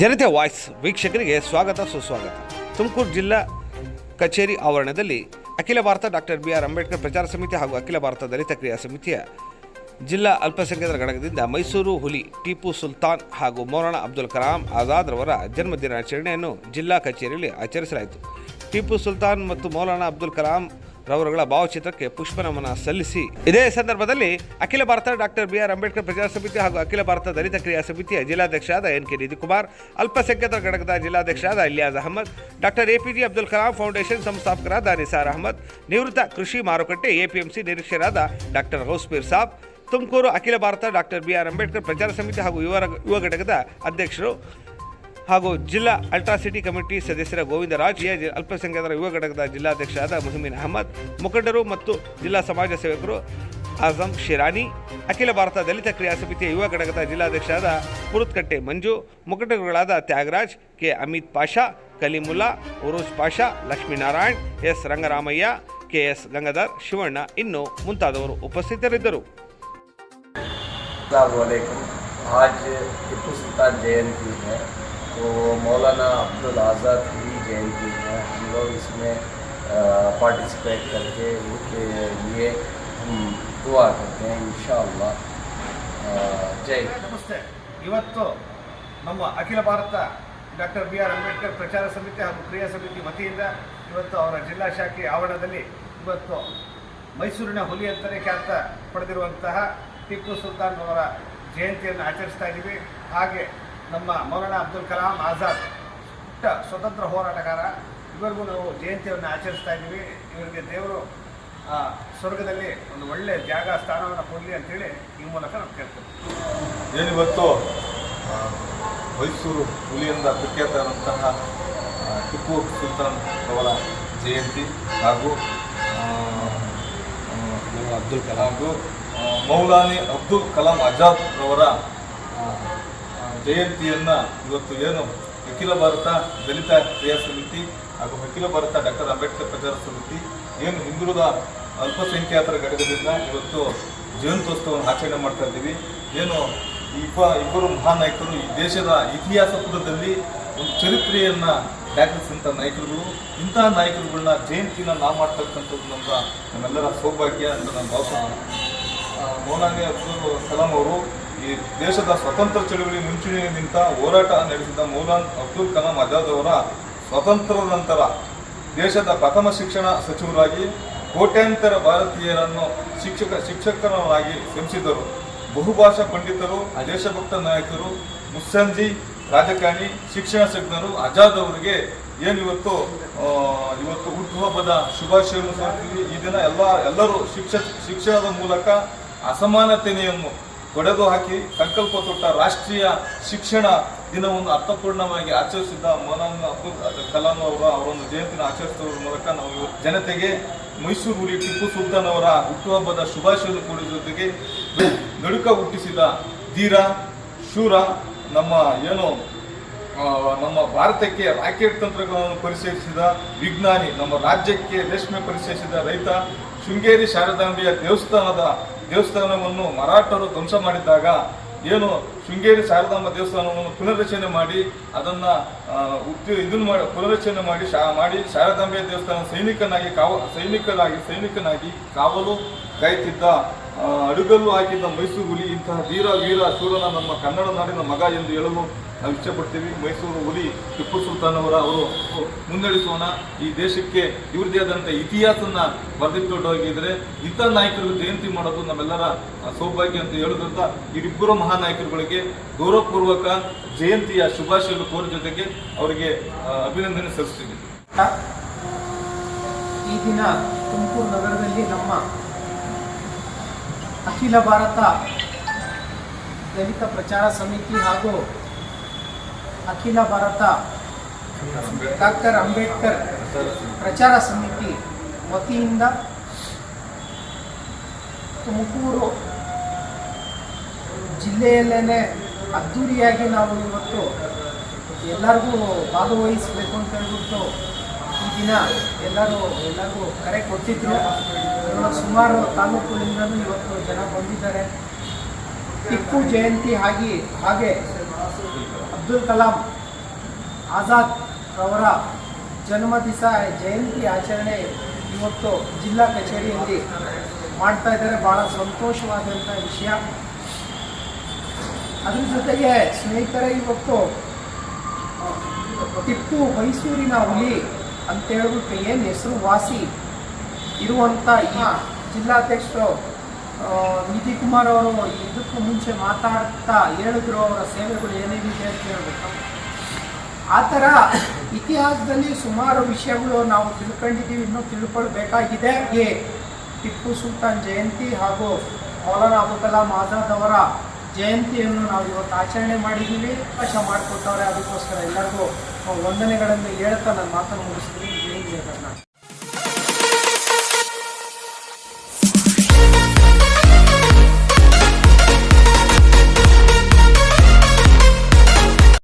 ಜನತೆ ವಾಯ್ಸ್ ವೀಕ್ಷಕರಿಗೆ ಸ್ವಾಗತ, ಸುಸ್ವಾಗತ. ತುಮಕೂರು ಜಿಲ್ಲಾ ಕಚೇರಿ ಆವರಣದಲ್ಲಿ Akhila Bharata doctor B R Ambedkar ಪ್ರಚಾರ ಸಮಿತಿ ಹಾಗೂ ಅಖಿಲ ಭಾರತ ದಲಿತ ಕ್ರಿಯಾ ಸಮಿತಿಯ ಜಿಲ್ಲಾ ಅಲ್ಪಸಂಖ್ಯಾತರ ಘಟಕದಿಂದ ಮೈಸೂರು ಹುಲಿ ಟಿಪ್ಪು ಸುಲ್ತಾನ್ ಹಾಗೂ ಮೌರಾಣ ಅಬ್ದುಲ್ ಕಲಾಂ ಆಜಾದ್ ರವರ ಜನ್ಮದಿನಾಚರಣೆಯನ್ನು ಜಿಲ್ಲಾ ಕಚೇರಿಯಲ್ಲಿ ಆಚರಿಸಲಾಯಿತು. ಟಿಪ್ಪು ಸುಲ್ತಾನ್ ಮತ್ತು ಮೌಲಾನಾ ಅಬ್ದುಲ್ ಕಲಾಂ ರವರುಗಳ ಭಾವಚಿತ್ರಕ್ಕೆ ಪುಷ್ಪನಮನ ಸಲ್ಲಿಸಿ. ಇದೇ ಸಂದರ್ಭದಲ್ಲಿ Akhila Bharata doctor B R Ambedkar ಪ್ರಚಾರ ಸಮಿತಿ ಹಾಗೂ ಅಖಿಲ ಭಾರತ ದಲಿತ ಕ್ರಿಯಾ ಸಮಿತಿಯ ಜಿಲ್ಲಾಧ್ಯಕ್ಷರಾದ ಎನ್ ಕೆ ನಿಧಿಕುಮಾರ್, ಅಲ್ಪಸಂಖ್ಯಾತರ ಘಟಕದ ಜಿಲ್ಲಾಧ್ಯಕ್ಷರಾದ Iliyaz Ahmed, doctor A P J Abdul Kalam foundation ಸಂಸ್ಥಾಪಕರಾದ ನಿಸಾರ್ ಅಹಮದ್, ನಿವೃತ್ತ ಕೃಷಿ ಮಾರುಕಟ್ಟೆ ಎಪಿಎಂಸಿ ನಿರೀಕ್ಷರಾದ doctor Hauspeer Sab, Tumakuru Akhila Bharata doctor B R Ambedkar ಪ್ರಚಾರ ಸಮಿತಿ ಹಾಗೂ ಯುವ ಯುವ ಘಟಕದ ಅಧ್ಯಕ್ಷರು ಹಾಗೂ ಜಿಲ್ಲಾ ಅಲ್ಟ್ರಾ ಸಿಟಿ ಕಮಿಟಿ ಸದಸ್ಯರ ಗೋವಿಂದರಾಜ್ ಅಲ್ಪಸಂಖ್ಯಾತರ ಯುವ ಘಟಕದ ಜಿಲ್ಲಾಧ್ಯಕ್ಷರಾದ ಮುಹಮ್ಮಿನ್ ಅಹಮದ್, ಮುಖಂಡರು ಮತ್ತು ಜಿಲ್ಲಾ ಸಮಾಜ ಸೇವಕರು ಆಜಮ್ ಶಿರಾನಿ, ಅಖಿಲ ಭಾರತ ದಲಿತ ಕ್ರಿಯಾ ಸಮಿತಿಯ ಯುವ ಘಟಕದ ಜಿಲ್ಲಾಧ್ಯಕ್ಷರಾದ ಪುರುತ್ಕಟ್ಟೆ Manju, ಮುಖಂಡರುಗಳಾದ Thyagaraj K Amit Pasha, Kalimulla, Urooj Pasha Lakshminarayan S Rangaramaiah, K S Gangadhar, Shivanna ಇನ್ನು ಮುಂತಾದವರು ಉಪಸ್ಥಿತರಿದ್ದರು. ಟಿಪ್ಪು ಸುಲ್ತಾನ್ ಜಯಂತಿ ಇದೆ तो मौलाना अब्दुल आज़ाद की भी जयंती है हम लोग इसमें पार्टिसिपेट करके उनके लिए हम दुआ करते हैं इन जय हिंद। ನಮಸ್ತೆ ಇವತ್ತು ನಮ್ಮ ಅಖಿಲ Bharat doctor B R Ambedkar ಪ್ರಚಾರ ಸಮಿತಿ ಹಾಗೂ ಕ್ರಿಯಾ ಸಮಿತಿ ವತಿಯಿಂದ ಇವತ್ತು ಅವರ ಜಿಲ್ಲಾ ಶಾಖೆ ಆವರಣದಲ್ಲಿ ಇವತ್ತು ಮೈಸೂರಿನ ಹುಲಿ ಅಂತಲೇ ಖ್ಯಾತ ಪಡೆದಿರುವಂತಹ ಟಿಪ್ಪು ಸುಲ್ತಾನ್ ಅವರ ಜಯಂತಿಯನ್ನು ಆಚರಿಸ್ತಾ ಇದ್ದೀವಿ ಹಾಗೆ ನಮ್ಮ ಮೌಲಾನಾ ಅಬ್ದುಲ್ ಕಲಾಂ ಆಜಾದ್ ಪುಟ್ಟ ಸ್ವತಂತ್ರ ಹೋರಾಟಗಾರ. ಇವರಿಗೂ ನಾವು ಜಯಂತಿಯನ್ನು ಆಚರಿಸ್ತಾ ಇದ್ದೀವಿ. ಇವರಿಗೆ ದೇವರು ಆ, ಸ್ವರ್ಗದಲ್ಲಿ ಒಂದು ಒಳ್ಳೆ ಜಾಗ ಸ್ಥಾನವನ್ನು ಕೊಡಲಿ ಅಂತೇಳಿ ಈ ಮೂಲಕ ನಾವು ಕೇಳ್ತೀವಿ ಏನಿವತ್ತು ಮೈಸೂರು ಹುಲಿಯಿಂದ ಪ್ರಖ್ಯಾತರಾದಂತಹ ಟಿಪ್ಪು ಸುಲ್ತಾನ್ ಅವರ ಜಯಂತಿ ಹಾಗೂ ಅಬ್ದುಲ್ ಕಲಾಂ ಹಾಗೂ ಮೌಲಾನಿ ಅಬ್ದುಲ್ ಕಲಾಂ ಆಜಾದ್ ಅವರ ಜಯಂತಿಯನ್ನ ಇವತ್ತು ಏನು ಅಖಿಲ ಭಾರತ ದಲಿತ ಕ್ರಿಯಾ ಸಮಿತಿ ಹಾಗೂ ಅಖಿಲ ಭಾರತ ಡಾಕ್ಟರ್ ಅಂಬೇಡ್ಕರ್ ಪ್ರಚಾರ ಸಮಿತಿ ಏನು ಹಿಂದುಳಿದ ಅಲ್ಪಸಂಖ್ಯಾತರ ಘಟಕದಿಂದ ಇವತ್ತು ಜಯಂತ್ಯೋತ್ಸವವನ್ನು ಆಚರಣೆ ಮಾಡ್ತಾ ಇದ್ದೀವಿ. ಏನು ಇಬ್ಬ, ಇಬ್ಬರು ಮಹಾನಾಯಕರು ಈ ದೇಶದ ಇತಿಹಾಸ ಪುಟದಲ್ಲಿ ಒಂದು ಚರಿತ್ರೆಯನ್ನ ದಾಖಲಿಸಿದಂಥ ನಾಯಕರುಗಳು. ಇಂತಹ ನಾಯಕರುಗಳನ್ನ ಜಯಂತಿನ ನಾವು ಮಾಡ್ತಕ್ಕಂಥದ್ದು ನಮ್ಮ ನಮ್ಮೆಲ್ಲರ ಸೌಭಾಗ್ಯ ಅಂತ ನಾನು ಭಾವಿಸ್ತೀನಿ ಮೋನಾಗೆ ಅಬ್ದುಲ್ ಕಲಾಂ ಅವರು ಈ ದೇಶದ ಸ್ವತಂತ್ರ ಚಳುವಳಿ ಮುಂಚೂಣಿಯಲ್ಲಿ ನಿಂತ ಹೋರಾಟ ನಡೆಸಿದ ಮೌಲಾನ್ ಅಬ್ದುಲ್ ಕಲಾಂ ಆಜಾದ್ ಅವರ ಸ್ವತಂತ್ರದ ನಂತರ ದೇಶದ ಪ್ರಥಮ ಶಿಕ್ಷಣ ಸಚಿವರಾಗಿ ಕೋಟ್ಯಾಂತರ ಭಾರತೀಯರನ್ನು ಶಿಕ್ಷಕ ಶಿಕ್ಷಕರನ್ನಾಗಿ ಶ್ರಮಿಸಿದರು ಬಹುಭಾಷಾ ಪಂಡಿತರು, ದೇಶಭಕ್ತ ನಾಯಕರು, ಮುಸ್ಸಂಜಿ ರಾಜಕಾರಣಿ, ಶಿಕ್ಷಣ ತಜ್ಞರು, ಆಜಾದ್ ಅವರಿಗೆ ಏನಿವತ್ತು ಇವತ್ತು ಹುಟ್ಟುಹಬ್ಬದ ಶುಭಾಶಯವನ್ನು ಸಾರ್ತೀವಿ ಈ ದಿನ ಎಲ್ಲ, ಎಲ್ಲರೂ ಶಿಕ್ಷ, ಶಿಕ್ಷಣದ ಮೂಲಕ ಅಸಮಾನತೆಯನ್ನು ತೊಡೆದು ಹಾಕಿ ಸಂಕಲ್ಪ ತೊಟ್ಟ ರಾಷ್ಟ್ರೀಯ ಶಿಕ್ಷಣ ದಿನವನ್ನು ಅರ್ಥಪೂರ್ಣವಾಗಿ ಆಚರಿಸಿದ ಮೌಲಾನ ಅಬ್ದುಲ್ ಕಲಾಂ ಅವರ ಅವರೊಂದು ಜಯಂತಿನ ಆಚರಿಸುವ ಮೂಲಕ ನಾವು ಜನತೆಗೆ ಮೈಸೂರು ಟಿಪ್ಪು ಸುಲ್ತಾನ್ ಅವರ ಹುಟ್ಟುಹಬ್ಬದ ಶುಭಾಶಯದ ಕೋರಿದ ಜೊತೆಗೆ ನಡುಕ ಹುಟ್ಟಿಸಿದ ಧೀರ, ಶೂರ, ನಮ್ಮ ಏನು ನಮ್ಮ ಭಾರತಕ್ಕೆ ರಾಕೆಟ್ ತಂತ್ರಗಳನ್ನು ಪರಿಚಯಿಸಿದ ವಿಜ್ಞಾನಿ, ನಮ್ಮ ರಾಜ್ಯಕ್ಕೆ ರೇಷ್ಮೆ ಪರಿಚಯಿಸಿದ ರೈತ ಶೃಂಗೇರಿ ಶಾರದಾಂಬೆಯ ದೇವಸ್ಥಾನದ ದೇವಸ್ಥಾನವನ್ನು ಮರಾಠರು ಧ್ವಂಸ ಮಾಡಿದ್ದಾಗ ಏನು ಶೃಂಗೇರಿ ಶಾರದಾಂಬ ದೇವಸ್ಥಾನವನ್ನು ಪುನರ್ರಚನೆ ಮಾಡಿ ಅದನ್ನ ಇದನ್ನು ಮಾಡಿ ಪುನರ್ರಚನೆ ಮಾಡಿ ಶಾ, ಮಾಡಿ ಶಾರದಾಂಬೆಯ ದೇವಸ್ಥಾನ ಸೈನಿಕನಾಗಿ ಕಾವ, ಸೈನಿಕನಾಗಿ ಸೈನಿಕನಾಗಿ ಕಾವಲು ಕಾಯ್ತಿದ್ದ ಅಡುಗಲ್ಲು ಹಾಕಿದ್ದ ಮೈಸೂರು ಹುಲಿ, ಇಂತಹ ವೀರ ವೀರ ಶೂರನ ನಮ್ಮ ಕನ್ನಡ ನಾಡಿನ ಮಗ ಎಂದು ಹೇಳಲು ನಾವು ಇಷ್ಟಪಡ್ತೀವಿ ಮೈಸೂರು ಹುಲಿ ಟಿಪ್ಪು ಸುಲ್ತಾನ್ ಅವರ ಅವರು ಮುನ್ನಡೆಸೋಣ. ಈ ದೇಶಕ್ಕೆ ಇವ್ರದೇ ಆದಂಥ ಇತಿಹಾಸನ ಬರೆದಿಟ್ಟೋಗಿದ್ರೆ ಇಂಥ ನಾಯಕರು ಜಯಂತಿ ಮಾಡೋದು ನಮ್ಮೆಲ್ಲರ ಸೌಭಾಗ್ಯ ಅಂತ ಹೇಳೋದ್ರಿಂದ ಇವರಿಬ್ಬರು ಮಹಾನಾಯಕರುಗಳಿಗೆ ಗೌರವಪೂರ್ವಕ ಜಯಂತಿಯ ಶುಭಾಶಯಗಳು ಕೋರ ಜೊತೆಗೆ ಅವರಿಗೆ ಅಭಿನಂದನೆ ಸಲ್ಲಿಸ್ತೀವಿ ಈ ದಿನ ತುಮಕೂರು ನಗರದಲ್ಲಿ ನಮ್ಮ ಅಖಿಲ ಭಾರತ ದಲಿತ ಪ್ರಚಾರ ಸಮಿತಿ ಹಾಗೂ ಅಖಿಲ ಭಾರತ ಡಾಕ್ಟರ್ ಅಂಬೇಡ್ಕರ್ ಪ್ರಚಾರ ಸಮಿತಿ ವತಿಯಿಂದ ತುಮಕೂರು ಜಿಲ್ಲೆಯಲ್ಲೇ ಅದ್ದೂರಿಯಾಗಿ ನಾವು ಇವತ್ತು ಎಲ್ಲರಿಗೂ ಭಾಗವಹಿಸಬೇಕು ಅಂತ ಹೇಳ್ಬಿಟ್ಟು ಈ ದಿನ ಎಲ್ಲರೂ ಎಲ್ಲರಿಗೂ ಕರೆ ಕೊಟ್ಟಿದ್ರು. ಸುಮಾರು ತಾಲೂಕುಗಳಿಂದಲೂ ಇವತ್ತು ಜನ ಬಂದಿದ್ದಾರೆ. ಟಿಪ್ಪು ಜಯಂತಿ ಆಗಿ ಹಾಗೆ ಅಬ್ದುಲ್ ಕಲಾಂ ಆಜಾದ್ ಅವರ ಜನ್ಮ ದಿವಸ ಜಯಂತಿ ಆಚರಣೆ ಇವತ್ತು ಜಿಲ್ಲಾ ಕಚೇರಿಯಲ್ಲಿ ಮಾಡ್ತಾ ಇದ್ದಾರೆ. ಭಾಳ ಸಂತೋಷವಾದಂಥ ವಿಷಯ. ಅದ್ರ ಜೊತೆಗೆ ಸ್ನೇಹಿತರೆ, ಇವತ್ತು ಟಿಪ್ಪು ಮೈಸೂರಿನ ಹುಲಿ ಅಂತ ಹೇಳ್ಬಿಟ್ಟು ಏನು ಹೆಸರು ವಾಸಿ ಇರುವಂಥ ಈ ಜಿಲ್ಲಾಧ್ಯಕ್ಷರು ನಿಧಿ ಕುಮಾರ್ ಅವರು ಇದಕ್ಕೂ ಮುಂಚೆ ಮಾತಾಡ್ತಾ ಹೇಳಿದ್ರು, ಅವರ ಸೇವೆಗಳು ಏನೇನಿದೆ ಅಂತ ಹೇಳ್ಬೇಕು? ಆ ಥರ ಇತಿಹಾಸದಲ್ಲಿ ಸುಮಾರು ವಿಷಯಗಳು ನಾವು ತಿಳ್ಕೊಂಡಿದ್ದೀವಿ, ಇನ್ನೂ ತಿಳ್ಕೊಳ್ಬೇಕಾಗಿದೆ. ಈ ಟಿಪ್ಪು ಸುಲ್ತಾನ್ ಜಯಂತಿ ಹಾಗೂ ಮೌಲಾನಾ ಅಬುಲ್ ಕಲಾಂ ಆಜಾದ್ ಅವರ ಜಯಂತಿಯನ್ನು ನಾವು ಇವತ್ತು ಆಚರಣೆ ಮಾಡಿದ್ದೀವಿ. ಅವಕಾಶ ಮಾಡಿಕೊಟ್ಟವ್ರೆ, ಅದಕ್ಕೋಸ್ಕರ ಎಲ್ಲರಿಗೂ ವಂದನೆಗಳನ್ನು ಹೇಳ್ತಾ ನಾನು ಮಾತನ್ನು ಮುಗಿಸ್ತೀನಿ.